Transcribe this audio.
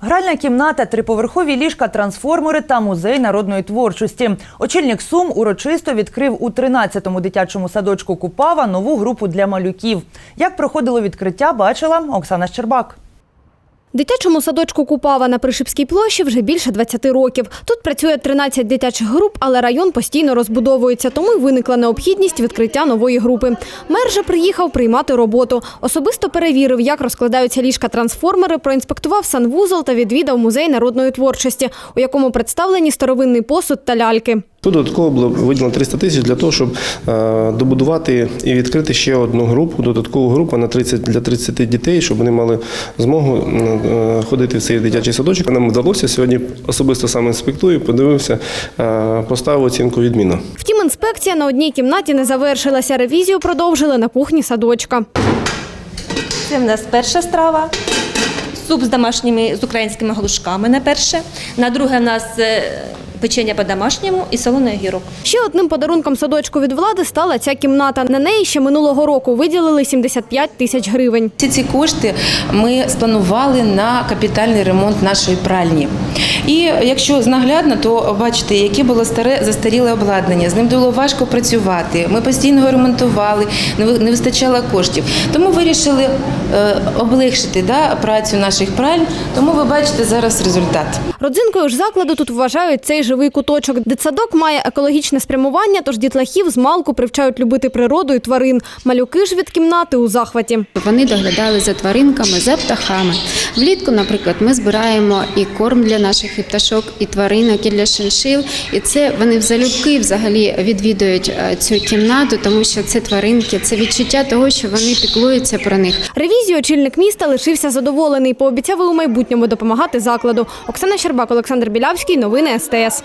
Гральна кімната, триповерхові ліжка, трансформери та музей народної творчості. Очільник Сум урочисто відкрив у 13-му дитячому садочку Купава нову групу для малюків. Як проходило відкриття, бачила Оксана Щербак. Дитячому садочку Купава на Пришипській площі вже більше 20 років. Тут працює 13 дитячих груп, але район постійно розбудовується, тому й виникла необхідність відкриття нової групи. Мер же приїхав приймати роботу. Особисто перевірив, як розкладаються ліжка-трансформери, проінспектував санвузол та відвідав музей народної творчості, у якому представлені старовинний посуд та ляльки. Тут додатково було виділено 300 тисяч для того, щоб е, добудувати і відкрити ще одну групу, додаткову групу на 30 для 30 дітей, щоб вони мали змогу е, ходити в цей дитячий садочок. Нам вдалося сьогодні особисто сам інспектую, подивився, е, поставив оцінку відмінно. Втім, інспекція на одній кімнаті не завершилася. Ревізію продовжили на кухні садочка. Це в нас перша страва. Суп з домашніми з українськими глушками на перше. На друге в нас печення по-домашньому і солоний огірок. Ще одним подарунком садочку від влади стала ця кімната. На неї ще минулого року виділили 75 тисяч гривень. Всі ці кошти ми спланували на капітальний ремонт нашої пральні. І якщо наглядно, то бачите, яке було старе застаріле обладнання. З ним було важко працювати. Ми постійно його ремонтували, не вистачало коштів. Тому вирішили е, облегшити да, працю наших пральń. Тому ви бачите зараз результат. Родзинкою ж закладу тут вважають цей живий куточок. Дитсадок має екологічне спрямування, тож дітлахів з малку привчають любити природу і тварин. Малюки ж від кімнати у захваті. Вони доглядали за тваринками, за птахами. Влітку, наприклад, ми збираємо і корм для наших і пташок, і тваринок, і для шиншил. І це вони взалюбки взагалі відвідують е, цю кімнату, тому що це тваринки, це відчуття того, що вони піклуються про них. Ревізію очільник міста лишився задоволений. Пообіцяв у майбутньому допомагати закладу. Оксана Щербак, Олександр Білявський. Новини СТС.